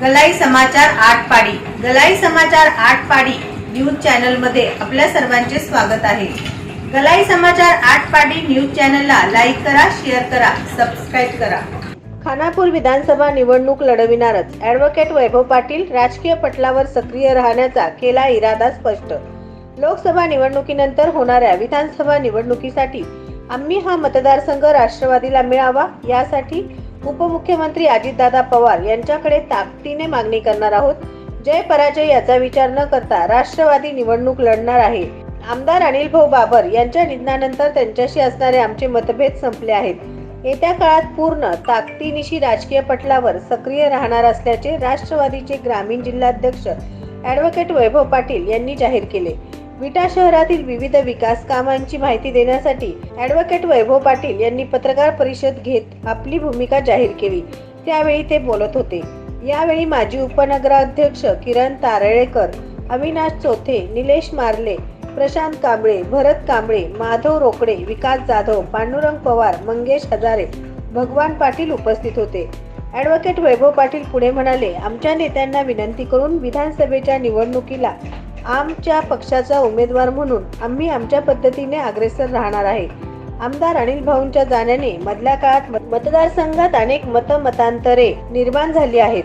गलाई समाचार आठ पाडी गलाई समाचार आठ पाडी न्यूज चॅनलमध्ये आपल्या सर्वांचे स्वागत आहे. गलाई समाचार आठ पाडी न्यूज चॅनलला लाईक करा शेअर करा सबस्क्राईब करा. खानापूर विधानसभा निवडणूक लढविणारच ऍडव्होकेट वैभव पाटील राजकीय पटलावर सक्रिय राहण्याचा केला इरादा स्पष्ट. लोकसभा निवडणुकीनंतर होणाऱ्या विधानसभा निवडणुकीसाठी आम्ही हा मतदारसंघ राष्ट्रवादीला मिळावा यासाठी उपमुख्यमंत्री अजितदादा पवार यांच्याकडे ताकदीने मागणी करणार आहोत. जय पराजय याचा विचार न करता राष्ट्रवादी निवडणूक लढणार आहे. आमदार अनिल भाऊ बाबर यांच्या निधनानंतर त्यांच्याशी असणारे आमचे मतभेद संपले आहेत. येत्या काळात पूर्ण ताकदीनिशी राजकीय पटलावर सक्रिय राहणार असल्याचे राष्ट्रवादीचे ग्रामीण जिल्हाध्यक्ष ॲडव्होकेट वैभव पाटील यांनी जाहीर केले. विटा शहरातील विविध विकास कामांची माहिती देण्यासाठी ॲडव्होकेट वैभव पाटील यांनी पत्रकार परिषद घेत आपली भूमिका जाहीर केली. त्यावेळी ते बोलत होते. यावेळी माजी उपनगराध्यक्ष किरण तारळेकर अविनाश चोथे निलेश मारले प्रशांत कांबळे भरत कांबळे माधव रोकडे विकास जाधव पांडुरंग पवार मंगेश हजारे भगवान पाटील उपस्थित होते. ॲडव्होकेट वैभव पाटील पुढे म्हणाले आमच्या नेत्यांना विनंती करून विधानसभेच्या निवडणुकीला आमच्या पक्षाचा उमेदवार म्हणून आम्ही आमच्या पद्धतीने अग्रेसर राहणार आहे. आमदार अनिल भाऊंच्या जाण्याने मधल्या काळात मत- मतदारसंघात अनेक मतमतांतरे निर्माण झाली आहेत.